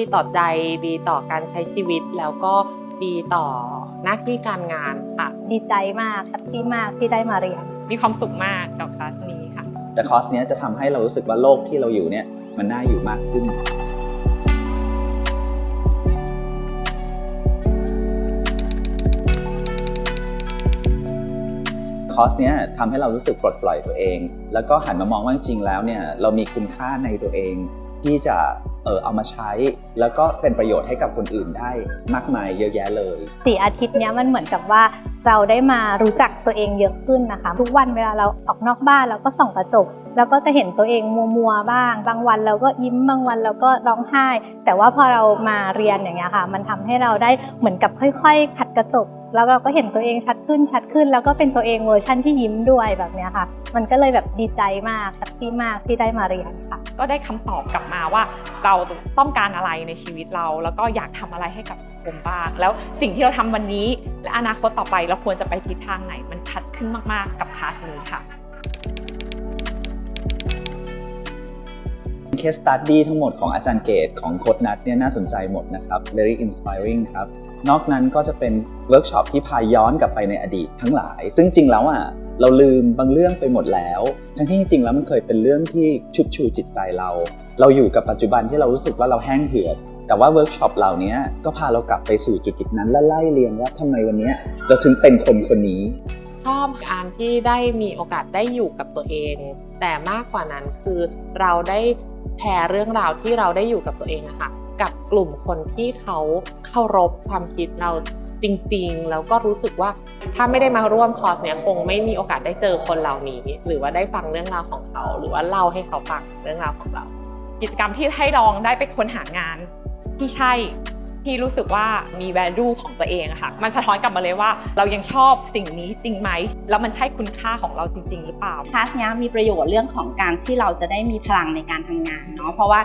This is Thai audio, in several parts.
ดีต่อใจดีต่อการใช้ชีวิตแล้วก็ดีต่อหน้าที่การงานค่ะ ดีใจมากแฮปปี้มากที่ได้มาเรียน มีความสุขมากกับคลาสนี้ค่ะ แต่คอร์สเนี้ยจะทำให้เรารู้สึกว่าโลกที่เราอยู่เนี่ยมันน่าอยู่มากขึ้น คอร์สเนี้ยทำให้เรารู้สึกปลดปล่อยตัวเอง แล้วก็หันมามองว่าจริงๆแล้วเนี่ยเรามีคุณค่าในตัวเองที่จะ เออเอามาใช้ แล้วก็เป็นประโยชน์ให้กับคนอื่นได้มากมายเยอะแยะเลยสี่อาทิตย์เนี้ยมันเหมือนกับว่าเราได้มารู้จักตัวเองเยอะขึ้นนะคะ ทุกวันเวลาเราออกนอกบ้านเราก็ส่องกระจกเราก็จะเห็นตัวเองมัวๆบ้าง บางวันเราก็ยิ้มบางวันเราก็ร้องไห้ แต่ว่าพอเรามาเรียนอย่างเงี้ยค่ะ มันทำให้เราได้เหมือนกับค่อย ๆ ขัดกระจก แล้วเราก็เห็นตัวเองชัดขึ้นชัดขึ้น แล้วก็เป็นตัวเองเวอร์ชั่นที่ยิ้มด้วยแบบเนี้ยค่ะ มันก็เลยแบบดีใจมากแฮปปี้มากที่ได้มาเรียนค่ะ ก็ได้คำตอบกลับมาว่า เราต้องการอะไรในชีวิตเรา แล้วก็อยากทำอะไรให้กับสังคมบ้าง แล้วสิ่งที่เราทำวันนี้ และอนาคตต่อไปเราควรจะไปทิศทางไหน มันชัดขึ้นมากๆกับคลาสนี้ค่ะ case study ทั้งหมดของอาจารย์เกตของโค้ดนัทเนี่ยน่าสนใจหมดนะครับ very inspiring ครับ นอกนั้นก็จะเป็นเวิร์กช็อปที่พาย้อนกลับไปในอดีตทั้งหลาย ซึ่งจริงแล้วอะเราลืมบางเรื่องไปหมดแล้ว ทั้งที่จริงแล้วมันเคยเป็นเรื่องที่ชุบชูจิตใจเรา เราอยู่กับปัจจุบันที่เรารู้สึกว่าเราแห้งเหือด แต่ว่าเวิร์กช็อปเหล่านี้ก็พาเรากลับไปสู่จุดๆนั้น และไล่เรียงว่าทำไมวันนี้เราถึงเป็นคนคนนี้ชอบการที่ได้มีโอกาสได้อยู่กับตัวเอง แต่มากกว่านั้นคือเราได้แชร์เรื่องราวที่เราได้อยู่กับตัวเองอะค่ะ กับกลุ่มคนที่เขาเคารพความคิดเราจริงๆ แล้วก็รู้สึกว่าถ้าไม่ได้มาร่วมคอร์สเนี่ยคงไม่มีโอกาสได้เจอคนเหล่านี้ หรือว่าได้ฟังเรื่องราวของเขา หรือว่าเล่าให้เขาฟังเรื่องราวของเรา กิจกรรมที่ให้ลองได้ไปค้นหางานที่ใช่ที่รู้สึกว่ามี value ของตัวเองอะค่ะ มันสะท้อนกลับมาเลยว่า เรายังชอบสิ่งนี้จริงไหม แล้วมันใช่คุณค่าของเราจริง ๆ หรือเปล่าคลาสเนี้ยมีประโยชน์เรื่องของการที่เราจะได้มีพลังในการทำงานเนาะ เพราะว่า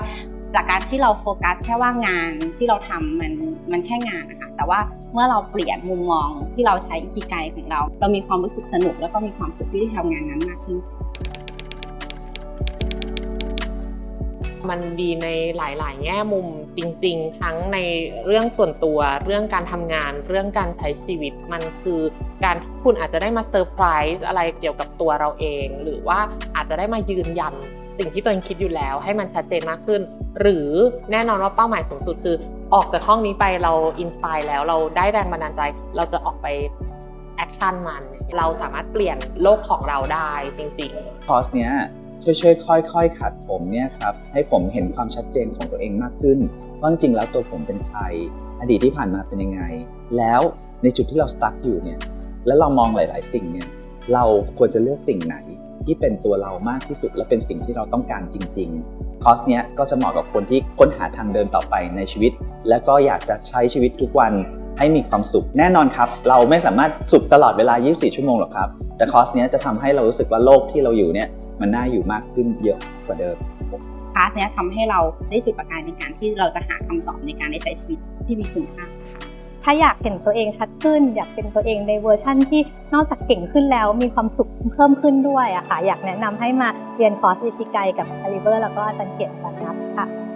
จากการที่เราโฟกัสแค่ว่างานที่เราทำมันมันแค่งานนะคะแต่ว่าเมื่อเราเปลี่ยนมุมมองที่เราใช้อิคิไกของเรา เรามีความรู้สึกสนุกแล้วก็มีความสุขที่ได้ทำงานนั้นมากขึ้น มันดีในหลาย ๆ แง่มุมจริง ๆ ทั้งในเรื่องส่วนตัว เรื่องการทำงาน เรื่องการใช้ชีวิต มันคือการที่คุณอาจจะได้มาเซอร์ไพรส์อะไรเกี่ยวกับตัวเราเอง หรือว่าอาจจะได้มายืนยัน สิ่งที่ตัวเองคิดอยู่แล้ว ให้มันชัดเจนมากขึ้น หรือแน่นอนว่าเป้าหมายสูงสุดคือออกจากห้องนี้ไปเราอินสปายแล้วเราได้แรงบันดาลใจ เราจะออกไปแอคชั่นมัน เราสามารถเปลี่ยนโลกของเราได้จริงๆคอร์สเนี้ยช่วยช่วยๆค่อยๆ ขัดผมเนี่ยครับให้ผมเห็นความชัดเจนของตัวเองมากขึ้นว่าจริงๆแล้วตัวผมเป็นใคร อดีตที่ผ่านมาเป็นยังไง แล้วในจุดที่เราสตั๊กอยู่เนี่ยแล้วเรามองหลาย ๆ สิ่งเนี่ยเราควรจะเลือกสิ่งไหน ที่เป็นตัวเรามากที่สุด และเป็นสิ่งที่เราต้องการจริง ๆ คอร์สเนี้ยก็จะเหมาะกับคนที่ค้นหาทางเดินต่อไปในชีวิต และก็อยากจะใช้ชีวิตทุกวันให้มีความสุขแน่นอนครับ เราไม่สามารถสุขตลอดเวลา 24 ชั่วโมงหรอกครับ แต่คอร์สเนี้ยจะทำให้เรารู้สึกว่าโลกที่เราอยู่เนี่ยมันน่าอยู่มากขึ้นเยอะกว่าเดิมคลาสเนี้ยทำให้เราได้จุดประกายในการที่เราจะหาคำตอบในการได้ใช้ชีวิตที่มีคุณค่า ถ้าอยากเห็นตัวเองชัดขึ้น อยากเป็นตัวเองในเวอร์ชั่นที่นอกจากเก่งขึ้นแล้วมีความสุขเพิ่มขึ้นด้วยอะค่ะอยากแนะนำให้มาเรียนคอร์สอิชิไกกับคาลิเบอร์แล้วก็อาจารย์เกียรติอาจารย์นับค่ะ